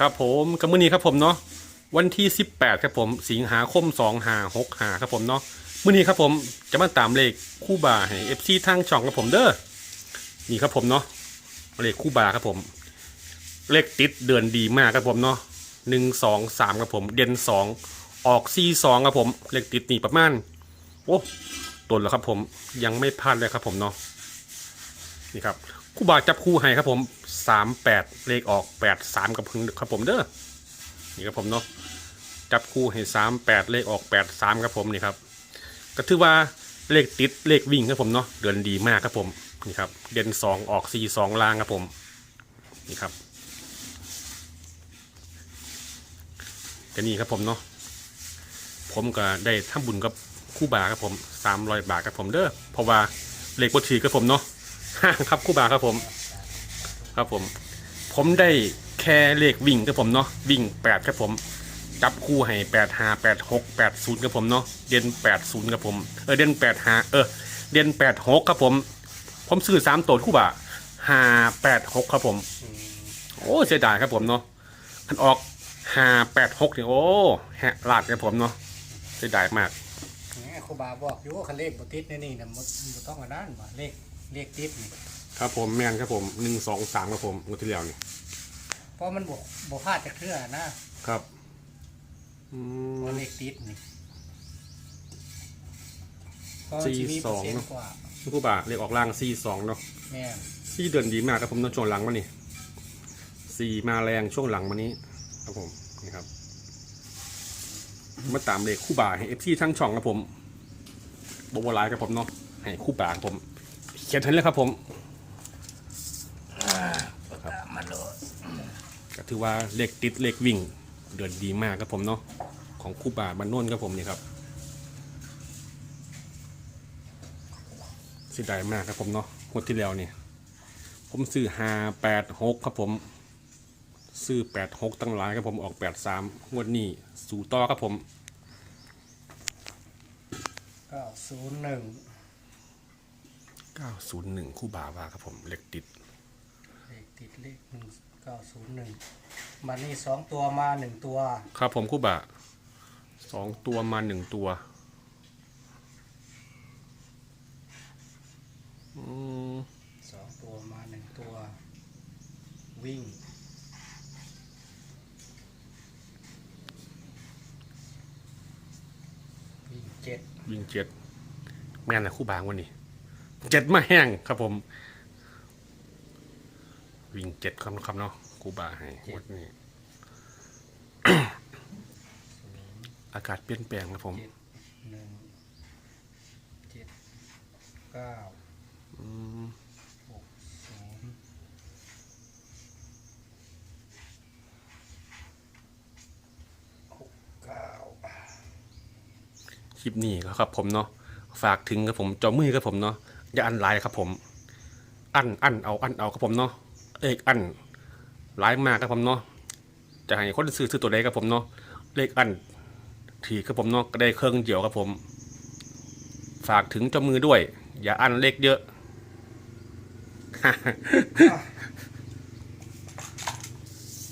ครับผมกับมื้อนี้ครับผมเนาะวันที่ 18ครับผมสิงหาคม2 5 6 5ครับผมเนาะมื้อนี้ครับผมจะมาตามเลขคู่บาให้ FC ทางช่องครับผมเด้อนี่ครับผมเนาะเลขคู่บาครับผม เลขติดเดือนดีมากครับผมเนาะหนึ่งสองสามครับผม เด่นสองออกซีสองครับผม เลขติดนี่ประมาณโอ้ตัวแล้วครับผมยังไม่พลาดเลยครับผมเนาะนี่ครับ คู่บาจับคู่ให้ครับผมสามแปดเลขออกแปดสามกับพึงครับผมเด้อนี่ครับผมเนาะจับคู่ให้สามแปดเลขออกแปดสามครับผมนี่ครับก็ถือว่าเลขติดเลขวิ่งครับผมเนาะเดือนดีมากครับผมนี่ครับเด่นสองออกสี่สองล่างครับผมนี่ครับก็นี่ครับผมเนาะผมก็ได้ทำบุญกับคู่บาครับผมสามร้อยบาทครับผมเด้อเพราะว่าเลขบทีครับผมเนาะ ห้างครับคู่บาครับผม ครับผม ผมได้แค่เลขวิ่งครับผมเนาะวิ่งแปดครับผม จับคู่ให้แปดห้าแปดหกแปดศูนย์ครับผมเนาะเด่นแปดศูนย์ครับผมเออเด่นแปดห้าเออเด่นแปดหกครับผม ผมซื้อสามตัวคู่บาห้าแปดหกครับผม โอ้เสียดายครับผมเนาะมันออกห้าแปดหกเนี่ยโอ้แหะลาดครับผมเนาะเสียดายมาก แหมครูบาบอกอยู่ว่าคันเลขบ่ติดในนี่นะมันบ่ต้องอันนั้นว่าเลข เลขติดนี่ครับผมแมนครับผมหนึ่งสองสามครับผมงวดที่แล้วนี่เพราะมันบ่บ่พลาดจากเทื่อนะครับอืมเพราะเลขติดนี่เพราะมันสี่สิมีเปอร์สองเซ็นเนอะต์กว่าคู่บาเลขออกล่างสี่สองเนาะแม่นสี่เดือนดีมากครับผมตอนช่วงหลังมานี่สี่มาแรงช่วงหลังมานี้ ครับผมนี่ครับมาตามเลขคู่บาให้เอฟซีทั้งช่องครับผมบวไลายครับผมเนาะให้คู่บาครับผม เขียนทันเลยครับผมตามมาโลดก็ถือว่าเลขติดเลขวิ่ง เดือนดีมากครับผมเนาะของคู่บาบันโน่นครับผมนี่ครับเสียดายมากครับผมเนาะงวดที่แล้วเนี่ยผมซื้อห้าแปดหกครับผม ซื้อแปดหกตั้งหลายครับผมออกแปดสามงวดนี้สู่ต่อครับผม901เก้าศูนย์หนึ่ง คู่บาว่าครับผมเลขติดเลขติดเลข1901มันนี่สองตัวมาหนึ่งตัว ครับผมคู่บาสองตัวมาหนึ่งตัวอืมสองตัวมาหนึ่งตัว วิ่งวิ่งเจ็ดวิ่งเจ็ดแม่นแหละคู่บางวันนี้ เจ็ดมาแห้งครับผม วิ่งเจ็ดครับครับเนาะคู่บาให้งวันนี้อากาศเปลี่ยนแปลงครับผม เจ็ดหนึ่งเจ็ดเก้าอืมหกศูนย์หกเก้าคลิปนี้ก็ครับผมเนาะฝากถึงครับผมจอมือครับผมเนาะ อย่าอันไลน์ครับผม อันอันเอาอันเอาครับผมเนาะเลขอันไลน์มากครับผมเนาะจะให้คนซื้อซื้อตัวใดครับผมเนาะเลขอันทีครับผมเนาะก็ได้เครื่องเดียวครับผม ฝากถึงเจ้ามือด้วย อย่าอันเลขเยอะ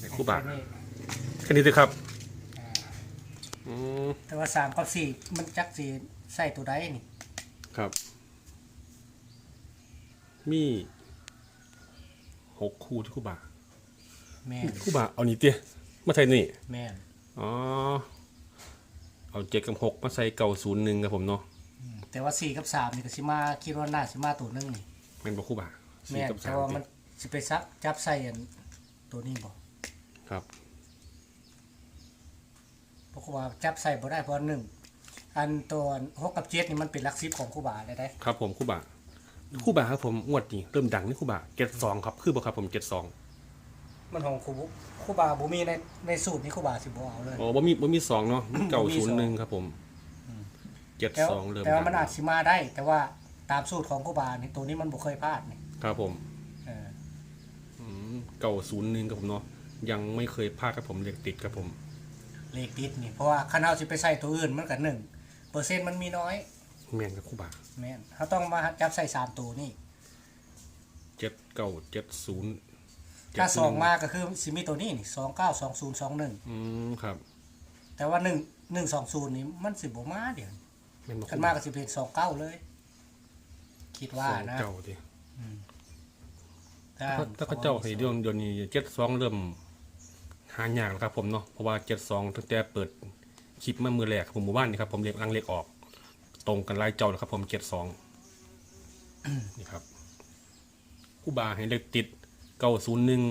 ในคู่บาทแนี้แค่นี้เลยครับอืมแต่ว่าสามกับสี่มันจักสีใส่ตัวใดนี่ ครับ มีหกคู่ที่คู่บาแม่นคู่บาเอานี่เตี้ยมาใส่นี่แม่นอ๋อเอาเจ็ดกับหกมาใส่เก่าศูนย์หนึ่งครับผมเนาะแต่ว่าสี่กับสามนี่ก็สิมาคิดว่าน่าสิมาตัวหนึงนี่แม่นบอกคู่บาสี่แม่นกับแต่สามว่ามันสิไปซักจับใส่อันตัวนี้บ่ครับเพราะว่าจับใส่บ่ได้เพราะหนึ่งอันตัวหกกับเจ็ดนี่มันเป็นหลักสิบของครูบาได้ได้ ครับผมคู่บา คู่บาครับผมงวดนี้เริ่มดังนี่คู่บาเจ็ดสองครับ คือบ่ครับผมเจ็ดสองมันของครูครูบาบ่มีในในสูตรนี้ครูบาสิบ่เอาเลย อ๋อบ่มีบ่มีสองเนาะมีเก่าบ่มีศูนสอย์งหนึ่งครับผมเจ็ดแต่สองเริ่มแต่ว่าดัมันงอาจสิมาได้ แต่ว่าตามสูตรของครูบานี่ตัวนี้มันบ่เคยพลาดนี่ครับผมเอออืมเก่าศูนย์หนึ่งครับผมเนาะยังไม่เคยพลาดครับผมเลขติดครับผม เลขติดนี่เพราะว่าคันเฮาสิไปใส่ตัวอื่นมันก็หนึ่งเปอร์เซ็นต์มันมีน้อย แม่นครับคู่บาแม่นเฮาต้องมาจับใส่สามตัวนี่ เจ็ดเก้าเจ็ดศูนย์ถ้าสองมาก็คือสิมีตัวนี้นี่สองเก้าสองศูนย์สองหนึ่งอืมครับแต่ว่าหนึ่งหนึ่งสองศูนย์นี่มันสิบ่มาเดี๋ยวแม่นบ่กันมากก็สิเป็นสองเก้าเลย คิดว่าสองนะเก่าดิถ้าถ้าถ้าเขาเจ้าให้เรื่องเดี๋ยวนี้เจ็ดสองเริ่มหายากแล้วครับผมเนาะเพราะว่าเจ็ดสองตั้งแต่เปิดคลิปมามือแรกครับผมหมู่บ้านนี่ครับผมเรียกลังเล็กออก ตรงกันหลายเจ้าแล้วครับ ผมเจ็ดสองนี่ครับคู่บาให้เลขติดเก้าศูนย์หนึ่ง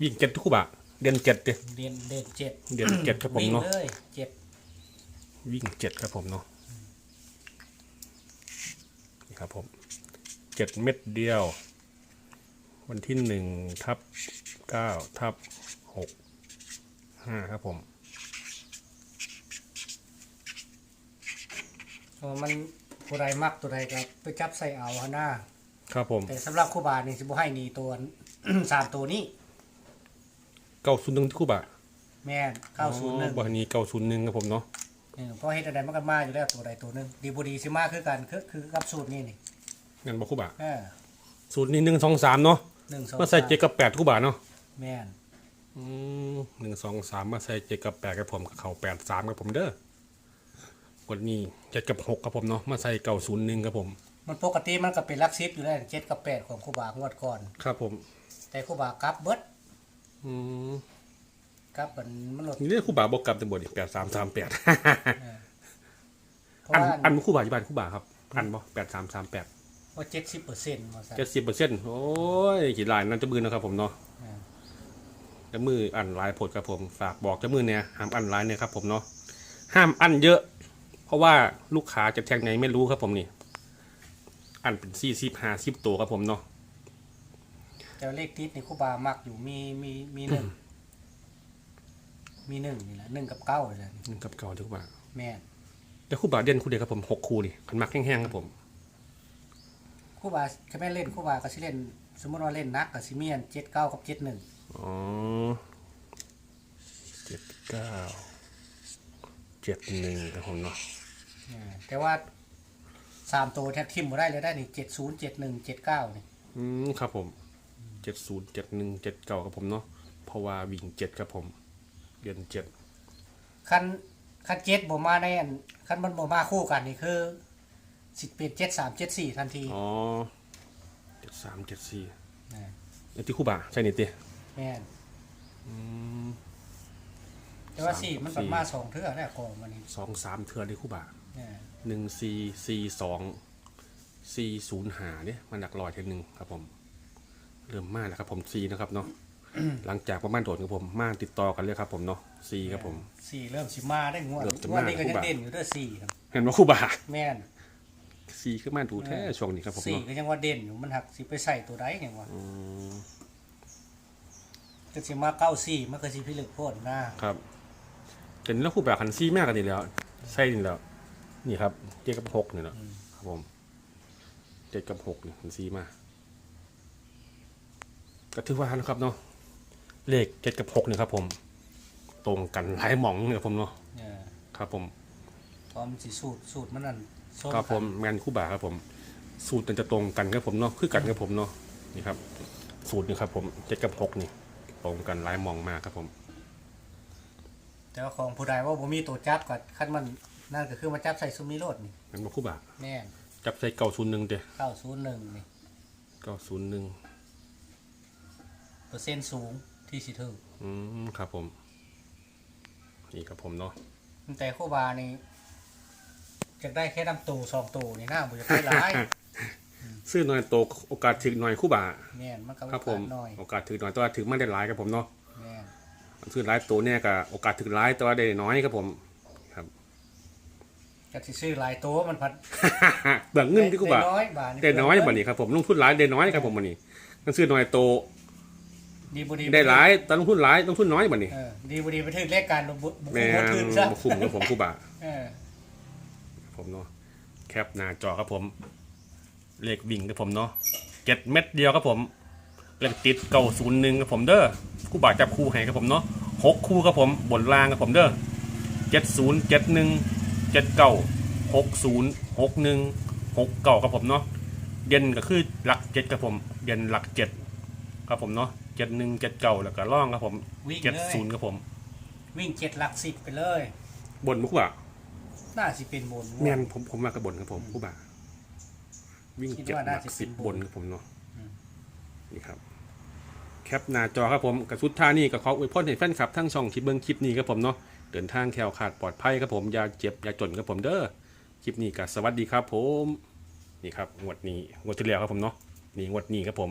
วิ่งเจ็ดทุกคู่บาเดือนเจ็ดเด้เรียนเด่นเจ็ดเดือนเจ็ดครับผมวิ่งเนาะเลยเจ็ดวิ่งเจ็ดครับผมเนาะนี่ครับผมเจ็ดเม็ดเดียว วันที่หนึ่งทับเก้าทับหกห้าครับผม เพราะมันผู้ใดมักตัวใดก็ไปจับใส่เอาหนน้าครับผมแต่สำหรับครูบานี่สิบ่ให้นี่ตัว สามตัวนี้ เก้าศูนย์หนึ่งคู่บาแม่นเก้าศูนย์หนึ่งวันนี้เก้าศูนย์หนึ่งครับผมเนาะเพราะเฮ็ดอะไรมันก็มาอยู่แล้วตัวใดตัวหนึงดีบ่ดีสิมาคือกันคือคือกับสูตรนี่นี่งั้นบอกคู่บาเออศูนย์นี้หนึ่งสองสามเนาะหนึ่งสองมาใส่สามเจ็ดกับแปดคู่บาเนาะแม่นอืมหนึ่งสองสามมาใส่เจ็ดกับแปดครับผมกับเขาแปดสามครับผมเด้อ วันนี้เจ็ดกับหกครับผมเนาะมาใส่เก้าศูนย์หนึ่งครับผม มันปกติมันก็เป็นหลักสิบอยู่แล้วเจ็ดกับแปดของครูบางวดก่อน ครับผม แต่ครูบากลับเบิดอืมกลับมันมันลดนี่เรียกคู่บาบอกกลับจังบดอีกแปดสามสามแปดเพราะอันว่าอันคู่บาอยู่บ้านคู่บาครับอันบ่แปดสามสามแปดว่าเจ็ดสิบเปอร์เซ็นต์มาซะเจ็ดสิบเปอร์เซ็นต์โอ้ยขีดลายนั่นจะมือนะครับผมเนาะอ่าจะมืออันลายผดครับผม ฝากบอกจะมือเนี่ยห้ามอันลายเนี่ยครับผมเนาะห้ามอันเยอะ เพราะว่าลูกค้าจะแทงไหนไม่รู้ครับผมนี่ อันเป็นสี่สิบห้าสิบตัวครับผมเนาะแต่เลขติดนี่ครูบามักอยู่มีมีมีหนึ่งมีหนึ่งนี่แหละหนึ่งกับเก้าเลยหนึ่งกับเก่าดีกว่าแม่นแล้วคู่บาเด่นคู่เดียวครับผมหกคู่นี่ขันมักแห้งๆครับผมครูบาถ้าแม่นเล่นครูบาก็สิเล่น สมมติว่าเล่นนักก็สิเมียนเจ็ดเก้ากับเจ็ดหนึ่งอ๋อเจ็ดเก้า เจ็ดหนึ่งครับผมเนาะแต่ว่าสามตัวแท็กทิมบ่ได้เลยได้นี่เจ็ดศูนย์เจ็ดหนึ่งเจ็ดเก้านี่อืมครับผมเจ็ดศูนย์เจ็ดหนึ่งเจ็ดเก้าครับผมเนาะเพราะว่าวิ่งเจ็ดครับผม เดือนเจ็ดคันคันเจ็ดบ่มาในอันคันมันบ่มาคู่กันนี่คือสิเป็นเจ็ดสามเจ็ดสี่ทันทีอ๋อเจ็ดสามเจ็ดสี่นะไอ้ที่คู่บ่าใช่นี่ติแม่นอืม แต่ว่าสามสี่มันสี่เป็นมาสองเทื่อแล้วกองมันนี่สองสามเทือนที่คู่บ่าเนี่ยหนึ่งสี่สี่สองสี่ศูนย์หาเนี่ยมันหลักลอยเทีหนึ่งครับผม เริ่มมากแล้วครับผมซีนะครับเนาะ หลังจากประมาณโดดครับผมมาติดต่อกันเลยครับผมเนาะซีครับผม สี่เริ่มสิมาได้งวดเริ่มจะงมาวดนี้ก็ยังคู่บ่า เด่นอยู่เด้วยสี่ครับเห็นว่าคู่บ่าแม่นซีขึ้นมาดูแท้ช่วงนี้ครับผมสี่เนาะก็ยังว่าเด่นอยู่มันหักสิไปใส่ตัวใดยังวะอืมก็สิมาเก้าสี่มันก็สิพิลึกโพดหน้า ครับ แต่นี่แล้วคู่บ่าคันซีมากกันนี่แล้วใช่นี่แล้ว นี่ครับเจ็ดกับหกนี่แหละครับผมเจ็ดกับหกนี่คันซีมากก็ถือว่านะครับเนาะเลขเจ็ดกับหกนี่ครับ ผม ตรงกันหลายหมองเนี่ยครับผมเนาะเนี่ยครับผมพร้อมสิสูตรสูตรมันนั่นส้มครับผมกันงานคู่บ่าครับผม สูตรมันจะตรงกันครับผมเนาะคือกันครับผมเนาะนี่ครับ สูตรนี่ครับ ผมเจ็ดกับหกนี่ ตรงกันหลายหมองมากครับผม แต่ว่าของผู้ใดว่าบ่มีตัวจับก็คันมันนั่นก็คือมาจับใส่ซุมนี้โลดนี่งั้นมาคู่บ่าแม่นจับใส่เก้าศูนย์หนึ่งเด้เก้าศูนย์หนึ่งนี่เก้าศูนย์หนึ่งเปอร์เซ็นต์สูงที่สิถึงอืมครับผมนี่ครับผมเนาะแต่คู่บานี่จะได้แค่นำตูสองตูนี่น่าบ่จะได้หลายซื้อหน่อยโตโอกาสถึงหน่อยคู่บ่าแม่นมันก็ครับผมโอกาสน้อยโอกาสถึงหน่อยแตัวาถึงไม่ได้หลายครับผมเนาะแม่นมัน ซื้อหลายตัวเนี่ยก็โอกาสถึงหลายแตัวาได้น้อยครับผมก็สิซื้อหลายตัวมันพัด เบื่อเงินที่คู่บ่าได้น้อยบาทได้น้อยบัดนี้ครับผมลงทุนหลายได้น้อยครับผมบัดนี้มันซื้อหน่อยโตดีบ่ดีได้หลายแต่ลงทุนหลายลงทุนน้อยบัดนี้เออดีบ่ดีไปถึงเลขการบุบุบุแม่บุคืนซะบ่คุ้มครับผมคู่บ่าเออผมเนาะแคปหน้าจอครับผม เลขวิ่งครับผมเนาะเจ็ดเม็ดเดียวครับผม เลขติดเก้าศูนย์หนึ่งครับผมเด้อคู่บ่าจับคู่ให้ครับผมเนาะหกคู่ครับผมบนล่างครับผมเด้อเจ็ดศูนย์เจ็ดหนึ่งเจ็ดเก้าหกศูนย์หกหนึ่งหกเก้าครับผมเนาะเด่นก็คือหลักเจ็ดครับผมเด่นหลักเจ็ดครับผมเนาะเจ็ดหนึ่งเจ็ดเก่าแล้วก็ล่องครับผมวิ่งเจ็ดเลย ศูนย์ครับผม วิ่งเจ็ดหลักสิบไปเลย บนมุกบ่าน่าสิเป็นบน แม่นผมผมมากระบนครับผมผู้บ่าวิ่งคิดเจ็ดว่าหลัน่ากจะสิบเป็นบบนนครับผมเนาะอืม นี่ครับแคปหน้าจอครับผมกับสุดท่านี่ก็ขออวยพรให้แฟนคลับทั้งช่องที่เบิ้งคลิปนี้ครับผมเนาะเดินทางแคล้วขาดปลอดภัยครับผมอย่าเจ็บอย่าจนครับผมเด้อคลิปนี้ก็สวัสดีครับผมนี่ครับงวดนี้งวดที่แล้วครับผมเนาะนี่งวดนี้ครับผม